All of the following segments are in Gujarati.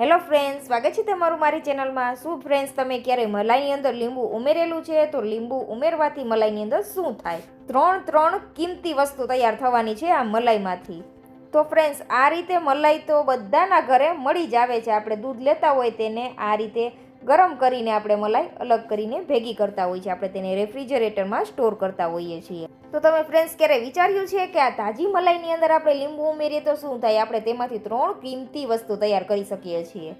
હેલો ફ્રેન્ડ્સ સ્વાગત છે તમારું મારી ચેનલમાં. શું ફ્રેન્ડ્સ તમે ક્યારે મલાઈની અંદર લીંબુ ઉમેરેલું છે? તો લીંબુ ઉમેરવાથી મલાઈની અંદર શું થાય? ત્રણ ત્રણ કિંમતી વસ્તુ તૈયાર થવાની છે આ મલાઈમાંથી. તો ફ્રેન્ડ્સ આ રીતે મલાઈ તો બધાના ઘરે મળી જ આવે છે. આપણે દૂધ લેતા હોય તેને આ રીતે ગરમ કરીને આપણે મલાઈ અલગ કરીને ભેગી કરતા હોઈએ છીએ. આપણે તેને રેફ્રિજરેટરમાં સ્ટોર કરતા હોઈએ છીએ. તો તમે ફ્રેન્ડ્સ ક્યારે વિચાર્યું છે કે આ તાજી મલાઈની અંદર આપણે લીંબુ ઉમેરીએ તો શું થાય? આપણે તેમાંથી ત્રણ કિંમતી વસ્તુ તૈયાર કરી શકીએ છીએ.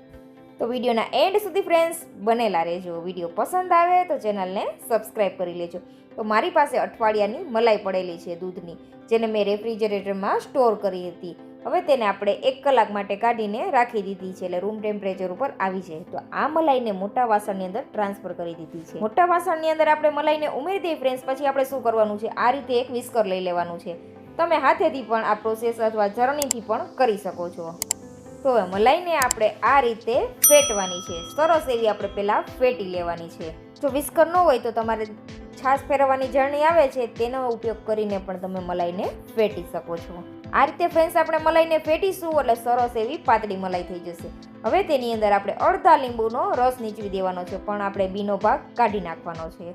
તો વિડીયોના એન્ડ સુધી ફ્રેન્ડ્સ બનેલા રહેજો. વીડિયો પસંદ આવે તો ચેનલને સબસ્ક્રાઈબ કરી લેજો. તો મારી પાસે અઠવાડિયાની મલાઈ પડેલી છે દૂધની, જેને મેં રેફ્રિજરેટરમાં સ્ટોર કરી હતી. હવે તેને આપણે એક કલાક માટે કાઢીને રાખી દીધી છે એટલે રૂમ ટેમ્પરેચર ઉપર આવી જાય. તો આ મલાઈને મોટા વાસણની અંદર ટ્રાન્સફર કરી દીધી છે. મોટા વાસણની અંદર આપણે મલાઈને ઉમેરી દઈએ ફ્રેન્ડ્સ પછી આપણે શું કરવાનું છે? આ રીતે એક વિસ્કર લઈ લેવાનું છે. તમે હાથેથી પણ આ પ્રોસેસ અથવા ઝરણીથી પણ કરી શકો છો. તો હવે મલાઈને આપણે આ રીતે ફેટવાની છે. સરસ એવી આપણે પહેલાં ફેટી લેવાની છે. જો વિસ્કર ન હોય તો તમારે છાશ ફેરવવાની જર્ણી આવે છે. તેનો ઉપયોગ કરીને પણ તમે મલાઈને ફેટી શકો છો. આ રીતે ફ્રેન્ડ્સ આપણે મલાઈને ફેટીશું એટલે સરસ એવી પાતળી મલાઈ થઈ જશે. હવે તેની અંદર આપણે અડધા લીંબુનો રસ નીચવી દેવાનો છે, પણ આપણે બીનો ભાગ કાઢી નાખવાનો છે.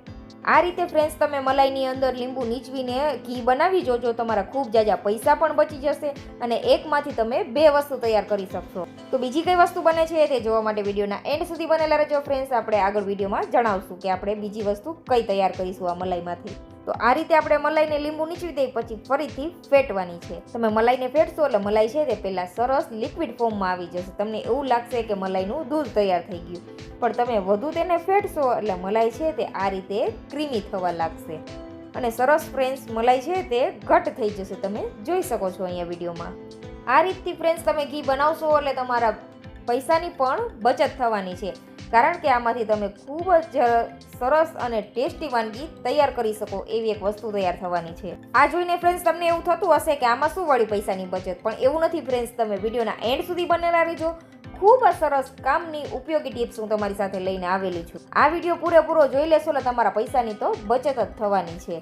આ રીતે ફ્રેન્ડ્સ તમે મલાઈની અંદર લીંબુ નીચવીને ઘી બનાવી જોજો, તમારા ખૂબ જાજા પૈસા પણ બચી જશે અને એકમાંથી તમે બે વસ્તુ તૈયાર કરી શકશો. તો બીજી કઈ વસ્તુ બને છે તે જોવા માટે વિડીયોના એન્ડ સુધી બનેલા રહેજો ફ્રેન્ડ્સ આપણે આગળ વિડીયોમાં જણાવશું કે આપણે બીજી વસ્તુ કઈ તૈયાર કરીશું આ મલાઈમાંથી. તો આ રીતે આપણે મલાઈને લીંબુ નીચવી દઈ પછી ફરીથી ફેટવાની છે. તમે મલાઈને ફેટશો એટલે મલાઈ છે તે પહેલાં સરસ લિક્વિડ ફોર્મમાં આવી જશે. તમને એવું લાગશે કે મલાઈનું દૂધ તૈયાર થઈ ગયું. પણ તમે વધુ તેને ફેટશો એટલે મલાઈ છે તે આ રીતે ક્રીમી થવા લાગશે. અને સરસ ફ્રેન્ડ્સ, મલાઈ છે તે ઘટ થઈ જશે. તમે જોઈ શકો છો અહીંયા વિડીયોમાં. આ રીતથી ફ્રેન્ડ્સ, તમે ઘી બનાવશો એટલે તમારા પૈસાની પણ બચત થવાની છે. કારણ કે આમાંથી તમે ખૂબ જ સરસ અને ટેસ્ટી વાનગી તૈયાર કરી શકો એવી એક વસ્તુ તૈયાર થવાની છે. આ જોઈને ફ્રેન્ડ્સ તમને એવું થતું હશે કે આમાં શું વળી પૈસાની બચત? પણ એવું નથી ફ્રેન્ડ્સ તમે વિડીયોના એન્ડ સુધી બનેલા રહેજો. ખૂબ જ સરસ કામની ઉપયોગી ટિપ્સ હું તમારી સાથે લઈને આવેલી છું. આ વીડિયો પૂરેપૂરો જોઈ લેશો એટલે તમારા પૈસાની તો બચત જ થવાની છે.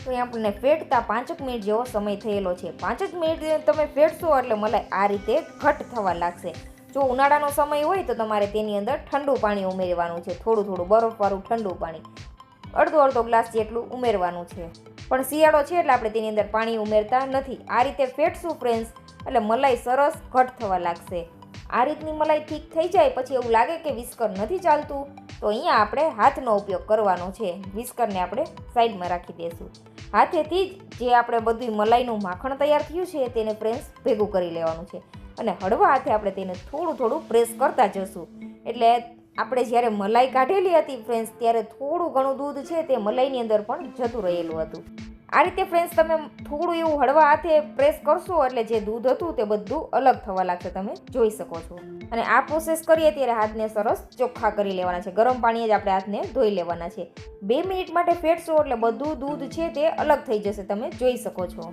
તો અહીં આપણને ફેટતા પાંચક મિનિટ જેવો સમય થયેલો છે. પાંચક મિનિટ તમે ફેટશો એટલે મલાઈ આ રીતે ઘટ થવા લાગશે. જો ઉનાળાનો સમય હોય તો તમારે તેની અંદર ઠંડુ પાણી ઉમેરવાનું છે. થોડું થોડું બરફવાળું ઠંડુ પાણી. અડધો અડધો ગ્લાસ જેટલું ઉમેરવાનું છે. પણ શિયાળો છે એટલે આપણે તેની અંદર પાણી ઉમેરતા નથી. આ રીતે ફેટશું ફ્રેન્ડ્સ. એટલે મલાઈ સરસ ઘટ થવા લાગશે. આ રીતની મલાઈ ઠીક થઈ જાય પછી એવું લાગે કે વિસ્કર નથી ચાલતું, તો અહીંયા આપણે હાથનો ઉપયોગ કરવાનો છે. વિસ્કરને આપણે સાઈડમાં રાખી દઈશું હાથેથી જ જે આપણે બધું મલાઈનું માખણ તૈયાર થયું છે, તેને ફ્રેન્ડ્સ ભેગું કરી લેવાનું છે. અને હળવા હાથે આપણે તેને થોડું થોડું પ્રેસ કરતા જશું. એટલે આપણે જ્યારે મલાઈ કાઢેલી હતી ફ્રેન્ડ્સ ત્યારે થોડું ઘણું દૂધ છે તે મલાઈની અંદર પણ જતું રહેલું હતું. આ રીતે ફ્રેન્ડ્સ તમે થોડું એવું હળવા હાથે પ્રેસ કરશો એટલે જે દૂધ હતું તે બધું અલગ થવા લાગશે, તમે જોઈ શકો છો. અને આ પ્રોસેસ કરીએ ત્યારે હાથને સરસ ચોખ્ખા કરી લેવાના છે. ગરમ પાણીએ જ આપણે હાથને ધોઈ લેવાના છે. બે મિનિટ માટે ફેટશો એટલે બધું દૂધ છે તે અલગ થઈ જશે, તમે જોઈ શકો છો.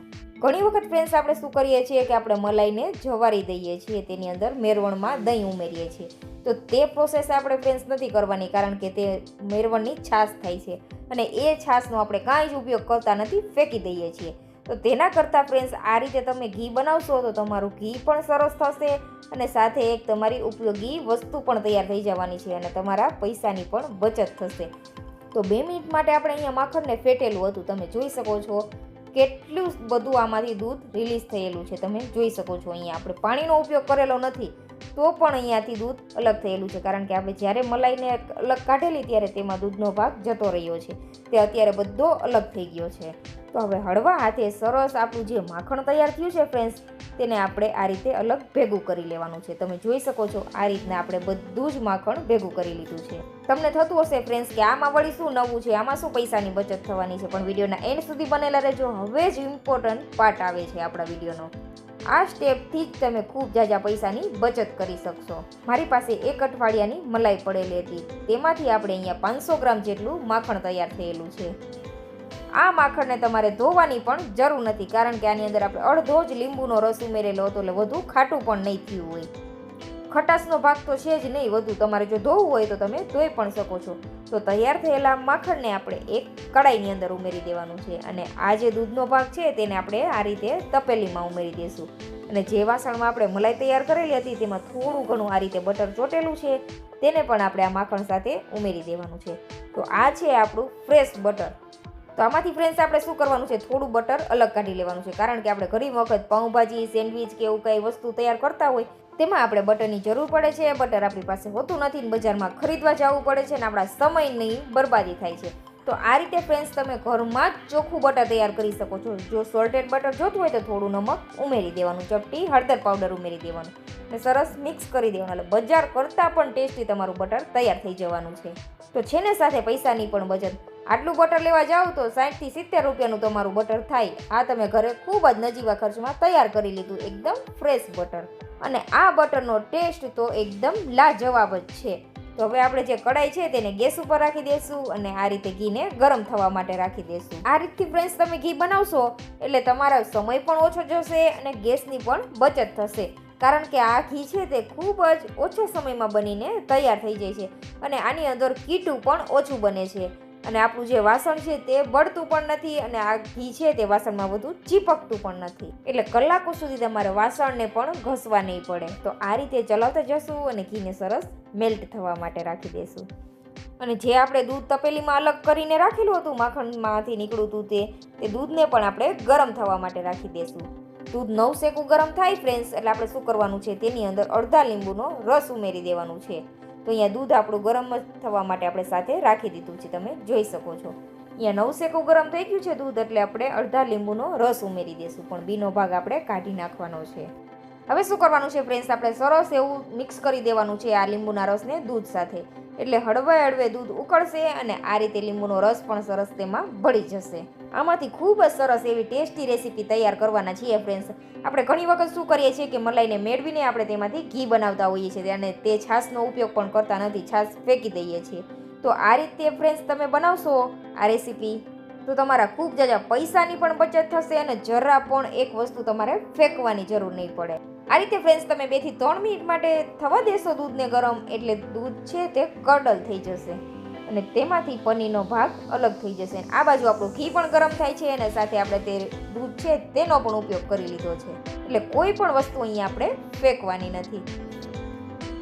ઘણી વખત ફ્રેન્ડ્સ આપણે શું કરીએ છીએ કે આપણે મલાઈને જવારી દઈએ છીએ તેની અંદર મેરવણમાં દહીં ઉમેરીએ છીએ. તો તે પ્રોસેસ આપણે ફ્રેન્ડ્સ નથી કરવાની કારણ કે તે મેરવણની છાશ થાય છે અને એ છાશનો આપણે કાંઈ જ ઉપયોગ કરતા નથી, ફેંકી દઈએ છીએ. તો તેના કરતાં ફ્રેન્ડ્સ આ રીતે તમે ઘી બનાવશો તો તમારું ઘી પણ સરસ થશે અને સાથે એક તમારી ઉપયોગી વસ્તુ પણ તૈયાર થઈ જવાની છે અને તમારા પૈસાની પણ બચત થશે. તો બે મિનિટ માટે આપણે અહીંયા માખણને ફેટેલું હતું, તમે જોઈ શકો છો. કેટલું બધું આમાંથી દૂધ રિલીઝ થયેલું છે તમે જોઈ શકો છો અહીંયા. આપણે પાણીનો ઉપયોગ કરેલો નથી, તો પણ અહીંયાથી દૂધ અલગ થયેલું છે. કારણ કે આપણે જ્યારે મલાઈને અલગ કાઢેલી ત્યારે તેમાં દૂધનો ભાગ જતો રહ્યો છે. તે અત્યારે બધો અલગ થઈ ગયો છે. તો હવે હળવા હાથે સરસ આપણું જે માખણ તૈયાર થયું છે ફ્રેન્ડ્સ તેને આપણે આ રીતે અલગ ભેગું કરી લેવાનું છે. તમે જોઈ શકો છો, આ રીતના આપણે બધું જ માખણ ભેગું કરી લીધું છે. તમને થતું હશે ફ્રેન્ડ્સ કે આમાં વળી શું નવું છે, આમાં શું પૈસાની બચત થવાની છે, પણ વિડીયોના એન્ડ સુધી બનેલા રહેજો. હવે જ ઇમ્પોર્ટન્ટ પાર્ટ આવે છે આપણા વિડીયોનો. આ સ્ટેપથી જ તમે ખૂબ જાજા પૈસાની બચત કરી શકશો. મારી પાસે એક અઠવાડિયાની મલાઈ પડેલી હતી. તેમાંથી આપણે અહીંયા પાંચસો ગ્રામ જેટલું માખણ તૈયાર થયેલું છે. આ માખણને તમારે ધોવાની પણ જરૂર નથી, કારણ કે આની અંદર આપણે અડધો જ લીંબુનો રસ ઉમેરેલો હતો એટલે વધુ ખાટું પણ નહીં થયું હોય. ખટાશનો ભાગ તો છે જ નહીં, વધુ તમારે જો ધોવું હોય તો તમે ધોઈ પણ શકો છો. તો તૈયાર થયેલા માખણને આપણે એક કડાઈની અંદર ઉમેરી દેવાનું છે અને આ જે દૂધનો ભાગ છે તેને આપણે આ રીતે તપેલીમાં ઉમેરી દઈશું અને જે વાસણમાં આપણે મલાઈ તૈયાર કરેલી હતી તેમાં થોડું ઘણું આ રીતે બટર ચોટેલું છે, તેને પણ આપણે આ માખણ સાથે ઉમેરી દેવાનું છે. તો આ છે આપણું ફ્રેશ બટર. તો આમાંથી ફ્રેન્ડ્સ આપણે શું કરવાનું છે? થોડું બટર અલગ કાઢી લેવાનું છે. કારણ કે આપણે ઘણી વખત પાઉંભાજી સેન્ડવિચ કે એવું કંઈ વસ્તુ તૈયાર કરતા હોય, તેમાં આપણે બટરની જરૂર પડે છે. બટર આપણી પાસે હોતું નથી ને બજારમાં ખરીદવા જવું પડે છે અને આપણા સમયની બરબાદી થાય છે. તો આ રીતે ફ્રેન્ડ્સ તમે ઘરમાં જ ચોખ્ખું બટર તૈયાર કરી શકો છો. જો સોલ્ટેડ બટર જોતું હોય તો થોડું નમક ઉમેરી દેવાનું, ચપટી, હળદર પાવડર ઉમેરી દેવાનું અને સરસ મિક્સ કરી દેવાનું. એટલે બજાર કરતાં પણ ટેસ્ટી તમારું બટર તૈયાર થઈ જવાનું છે. તો છે ને સાથે પૈસાની પણ બચત. આટલું બટર લેવા જાઓ તો સાઠથી સિત્તેર રૂપિયાનું તમારું બટર થાય. આ તમે ઘરે ખૂબ જ નજીવા ખર્ચમાં તૈયાર કરી લીધું, એકદમ ફ્રેશ બટર અને આ બટરનો ટેસ્ટ તો એકદમ લાજવાબ જ છે. તો હવે આપણે જે કડાઈ છે તેને ગેસ ઉપર રાખી દઈશું અને આ રીતે ઘીને ગરમ થવા માટે રાખી દઈશું આ રીતથી ફ્રેન્ડ્સ તમે ઘી બનાવશો એટલે તમારો સમય પણ ઓછો જશે અને ગેસની પણ બચત થશે. કારણ કે આ ઘી છે તે ખૂબ જ ઓછા સમયમાં બનીને તૈયાર થઈ જાય છે અને આની અંદર કીટું પણ ઓછું બને છે. અને આપણું જે વાસણ છે તે બળતું પણ નથી અને આ ઘી છે તે વાસણમાં વધુ ચીપકતું પણ નથી. એટલે કલાકો સુધી તમારે વાસણને પણ ઘસવા નહીં પડે. તો આ રીતે ચલાવતા જશું અને ઘીને સરસ મેલ્ટ થવા માટે રાખી દઈશું અને જે આપણે દૂધ તપેલીમાં અલગ કરીને રાખેલું હતું, માખણમાંથી નીકળ્યું હતું તે તે દૂધને પણ આપણે ગરમ થવા માટે રાખી દઈશું દૂધ નવ શેકું ગરમ થાય ફ્રેન્ડ્સ એટલે આપણે શું કરવાનું છે? તેની અંદર અડધા લીંબુનો રસ ઉમેરી દેવાનું છે. તો અહીંયા દૂધ આપણું ગરમ થવા માટે આપણે સાથે રાખી દીધું છે, તમે જોઈ શકો છો. અહીંયા નવ શેકું ગરમ થઈ ગયું છે દૂધ, એટલે આપણે અડધા લીંબુનો રસ ઉમેરી દઈશું, પણ બીનો ભાગ આપણે કાઢી નાખવાનો છે. હવે શું કરવાનું છે ફ્રેન્ડ્સ આપણે સરસ એવું મિક્સ કરી દેવાનું છે આ લીંબુના રસને દૂધ સાથે. એટલે હળવે હળવે દૂધ ઉકળશે અને આ રીતે લીંબુનો રસ પણ સરસ તેમાં ભળી જશે. આમાંથી ખૂબ જ સરસ એવી ટેસ્ટી રેસીપી તૈયાર કરવાના છીએ ફ્રેન્ડ્સ આપણે ઘણી વખત શું કરીએ છીએ કે મલાઈને મેળવીને આપણે તેમાંથી ઘી બનાવતા હોઈએ છીએ અને તે છાશનો ઉપયોગ પણ કરતા નથી, છાશ ફેંકી દઈએ છીએ. તો આ રીતે ફ્રેન્ડ્સ તમે બનાવશો આ રેસીપી, તો તમારા ખૂબ જાજા પૈસાની પણ બચત થશે અને જરા પણ એક વસ્તુ તમારે ફેંકવાની જરૂર નહીં પડે. આ રીતે ફ્રેન્ડ્સ તમે બેથી ત્રણ મિનિટ માટે થવા દેશો દૂધને ગરમ, એટલે દૂધ છે તે કડલ થઈ જશે. અને તેમાંથી પનીરનો ભાગ અલગ થઈ જશે. આ બાજુ આપણું ઘી પણ ગરમ થાય છે અને સાથે આપણે તે દૂધ છે તેનો પણ ઉપયોગ કરી લીધો છે. એટલે કોઈ પણ વસ્તુ અહીંયા આપણે ફેંકવાની નથી.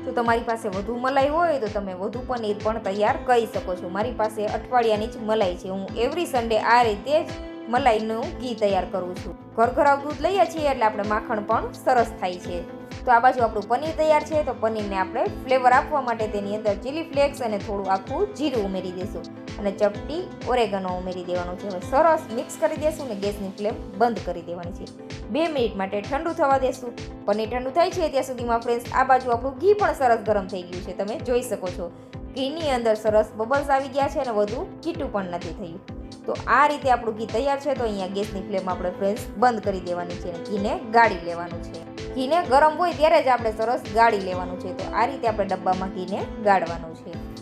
તો તમારી પાસે વધુ મલાઈ હોય તો તમે વધુ પનીર પણ તૈયાર કરી શકો છો. મારી પાસે અઠવાડિયાની જ મલાઈ છે. હું એવરી સન્ડે આ રીતે જ મલાઈનું ઘી તૈયાર કરું છું. ઘરઘરાવ દૂધ લઈએ છીએ એટલે આપણે માખણ પણ સરસ થાય છે. તો આ બાજુ આપણું પનીર તૈયાર છે, તો પનીરને આપણે ફ્લેવર આપવા માટે તેની અંદર ચીલી ફ્લેક્સ અને થોડું આખું જીરું ઉમેરી દઈશું અને ચપટી ઓરેગનો ઉમેરી દેવાનું છે. હવે સરસ મિક્સ કરી દઈશું અને ગેસની ફ્લેમ બંધ કરી દેવાની છે. બે મિનિટ માટે ઠંડુ થવા દેશું. પનીર ઠંડુ થાય છે ત્યાં સુધીમાં ફ્રેન્ડ્સ આ બાજુ આપણું ઘી પણ સરસ ગરમ થઈ ગયું છે. તમે જોઈ શકો છો. ઘીની અંદર સરસ બબલ્સ આવી ગયા છે અને વધુ કીટું પણ નથી થયું. તો આ રીતે આપણું ઘી તૈયાર છે. તો અહીંયા ગેસની ફ્લેમ આપણે ફ્રેન્ડ્સ બંધ કરી દેવાની છે અને ઘીને ગાળી લેવાનું છે. ઘીને ગરમ હોય ત્યારે જ આપણે સરસ ગાળી લેવાનું છે. તો આ રીતે આપણે ડબ્બામાં ઘીને ગાળવાનું છે.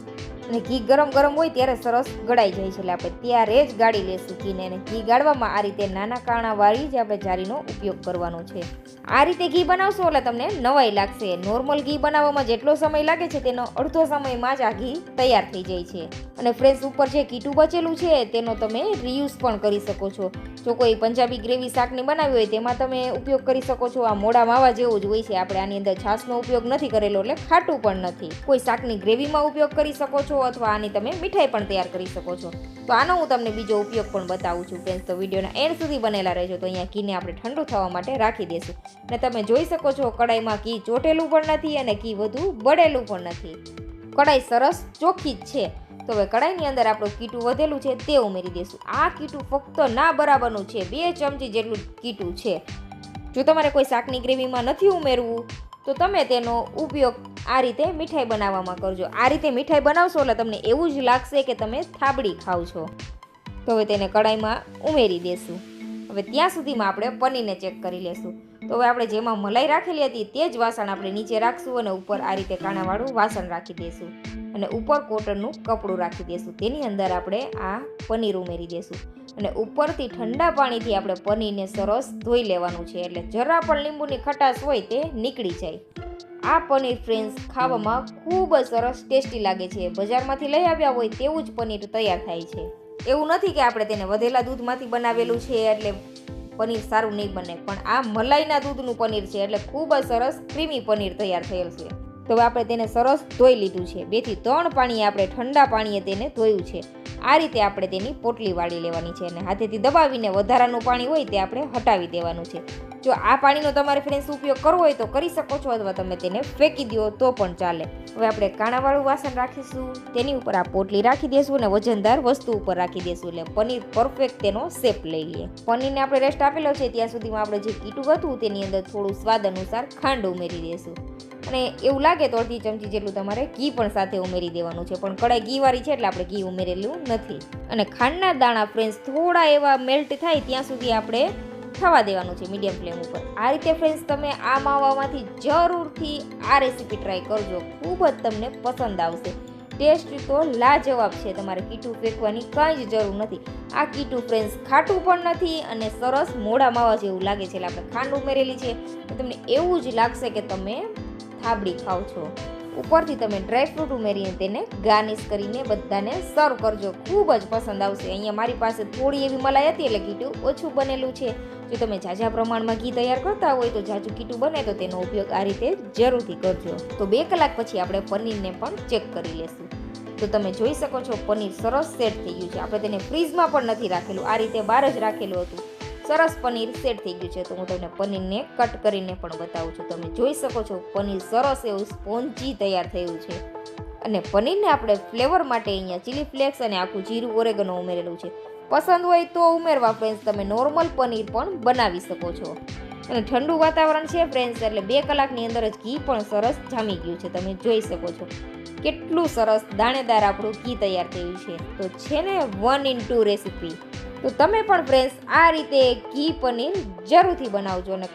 અને ઘી ગરમ ગરમ હોય ત્યારે સરસ ગળાઈ જાય છે એટલે આપણે ત્યારે જ ગાળી લેશું ઘીને. અને ઘી ગાળવામાં આ રીતે નાના કાણા વાળી જ આપણે જારીનો ઉપયોગ કરવાનો છે. આ રીતે ઘી બનાવશો એટલે તમને નવાઈ લાગશે. નોર્મલ ઘી બનાવવામાં જેટલો સમય લાગે છે તેનો અડધો સમયમાં જ આ ઘી તૈયાર થઈ જાય છે. અને ફ્રેન્ડ્સ, ઉપર જે કીટું બચેલું છે તેનો તમે રીયુઝ પણ કરી શકો છો. જો કોઈ પંજાબી ગ્રેવી શાકની બનાવી હોય તેમાં તમે ઉપયોગ કરી શકો છો. આ મોડા માવા જેવું જ હોય છે. આપણે આની અંદર છાશનો ઉપયોગ નથી કરેલો એટલે ખાટું પણ નથી. કોઈ શાકની ગ્રેવીમાં ઉપયોગ કરી શકો છો અથવા આની તમે મીઠાઈ પણ તૈયાર કરી શકો છો. તો આનો હું તમને બીજો ઉપયોગ પણ બતાવું છું ફ્રેન્ડ્સ તો વિડીયોના એન્ડ સુધી બનેલા રહેજો. તો અહીંયા ઘીને આપણે ઠંડુ થવા માટે રાખી દેશું અને તમે જોઈ શકો છો કડાઈમાં ઘી ચોટેલું પણ નથી અને ઘી વધુ બળેલું પણ નથી. કડાઈ સરસ ચોખ્ખી જ છે. તો હવે કડાઈની અંદર આપણું કીટું વધેલું છે તે ઉમેરી દઈશું આ કીટું ફક્ત ના બરાબરનું છે, બે ચમચી જેટલું કીટું છે. જો તમારે કોઈ શાકની ગ્રેવીમાં નથી ઉમેરવું, તો તમે તેનો ઉપયોગ આ રીતે મીઠાઈ બનાવવામાં કરજો. આ રીતે મીઠાઈ બનાવશો એટલે તમને એવું જ લાગશે કે તમે થાબડી ખાવ છો. તો હવે તેને કડાઈમાં ઉમેરી દેશું. હવે ત્યાં સુધીમાં આપણે પનીરને ચેક કરી લેશું. તો હવે આપણે જેમાં મલાઈ રાખેલી હતી તે જ વાસણ આપણે નીચે રાખશું અને ઉપર આ રીતે કાણાવાળું વાસણ રાખી દઈશું અને ઉપર કોટનનું કપડું રાખી દઈશું તેની અંદર આપણે આ પનીર ઉમેરી દઈશું અને ઉપરથી ઠંડા પાણીથી આપણે પનીરને સરસ ધોઈ લેવાનું છે. એટલે જરા પણ લીંબુની ખટાશ હોય તે નીકળી જાય. આ પનીર ફ્રેન્ડ્સ, ખાવામાં ખૂબ જ સરસ ટેસ્ટી લાગે છે. બજારમાંથી લઈ આવ્યા હોય તેવું જ પનીર તૈયાર થાય છે. એવું નથી કે આપણે તેને વધેલા દૂધમાંથી બનાવેલું છે. એટલે પનીર સારું નહીં બને. પણ આ મલાઈના દૂધનું પનીર છે એટલે ખૂબ જ સરસ ક્રીમી પનીર તૈયાર થયેલ છે. તો આપણે તેને સરસ ધોઈ લીધું છે. બેથી ત્રણ પાણીએ આપણે ઠંડા પાણીએ તેને ધોયું છે. આ રીતે આપણે તેની પોટલી વાળી લેવાની છે અને હાથેથી દબાવીને વધારાનું પાણી હોય તે આપણે હટાવી દેવાનું છે. જો આ પાણીનો તમારે ફ્રેન્ડ્સ ઉપયોગ કરવો હોય તો કરી શકો છો અથવા તમે તેને ફેંકી દો તો પણ ચાલે. હવે આપણે કાણાવાળું વાસણ રાખીશું. તેની ઉપર આ પોટલી રાખી દઈશું અને વજનદાર વસ્તુ ઉપર રાખી દઈશું એટલે પનીર પરફેક્ટ તેનો શેપ લઈ લઈએ. પનીરને આપણે રેસ્ટ આપેલો છે ત્યાં સુધીમાં આપણે જે કીટું હતું તેની અંદર થોડું સ્વાદ અનુસાર ખાંડ ઉમેરી દઈશું અને એવું લાગે તો અડધી ચમચી જેટલું તમારે ઘી પણ સાથે ઉમેરી દેવાનું છે. પણ કડાઈ ઘીવાળી છે એટલે આપણે ઘી ઉમેરેલું નથી. અને ખાંડના દાણા ફ્રેન્ડ્સ થોડા એવા મેલ્ટ થાય ત્યાં સુધી આપણે થવા દેવાનું છે મીડિયમ ફ્લેમ ઉપર. આ રીતે ફ્રેન્ડ્સ તમે આ માવામાંથી જરૂરથી આ રેસીપી ટ્રાય કરજો. ખૂબ જ તમને પસંદ આવશે. ટેસ્ટ તો લાજવાબ છે તમારે કીટું ફેંકવાની કાંઈ જ જરૂર નથી. આ કીટું ફ્રેન્ડ્સ ખાટું પણ નથી અને સરસ મોડા માવા જેવું લાગે છે. એટલે આપણે ખાંડ ઉમેરેલી છે. તો તમને એવું જ લાગશે કે તમે થાબડી ખાઓ છો. ઉપરથી તમે ડ્રાયફ્રૂટ ઉમેરીને તેને ગાર્નિશ કરીને બધાને સર્વ કરજો. ખૂબ જ પસંદ આવશે. અહીંયા મારી પાસે થોડી એવી મલાઈ હતી એટલે કીટું ઓછું બનેલું છે. જો તમે ઝાઝા પ્રમાણમાં ઘી તૈયાર કરતા હોય તો ઝાઝું કીટું બને તો તેનો ઉપયોગ આ રીતે જરૂરથી કરજો. તો બે કલાક પછી આપણે પનીરને પણ ચેક કરી લેશું. તો તમે જોઈ શકો છો, પનીર સરસ સેટ થઈ ગયું છે. આપણે તેને ફ્રીજમાં પણ નથી રાખેલું. આ રીતે બહાર જ રાખેલું હતું. સરસ પનીર સેટ થઈ ગયું છે. તો હું તમને પનીરને કટ કરીને પણ બતાવું છું. તમે જોઈ શકો છો, પનીર સરસ એવું સ્પોન્જી તૈયાર થયું છે. અને પનીરને આપણે ફ્લેવર માટે અહીંયા ચીલી ફ્લેક્સ અને આખું જીરું ઓરેગનો ઉમેરેલું છે. પસંદ હોય તો ઉમેરવા ફ્રેન્ડ્સ, તમે નોર્મલ પનીર પણ બનાવી શકો છો. અને ઠંડુ વાતાવરણ છે ફ્રેન્ડ્સ, એટલે બે કલાકની અંદર જ ઘી પણ સરસ જામી ગયું છે. તમે જોઈ શકો છો. કેટલું સરસ દાણેદાર આપણું ઘી તૈયાર થયું છે. તો છે ને વન ઇન ટુ રેસીપી. તો તમે પણ ફ્રેન્ડ્સ આ રીતે ઘી પનીર જરૂરથી બનાવજો અને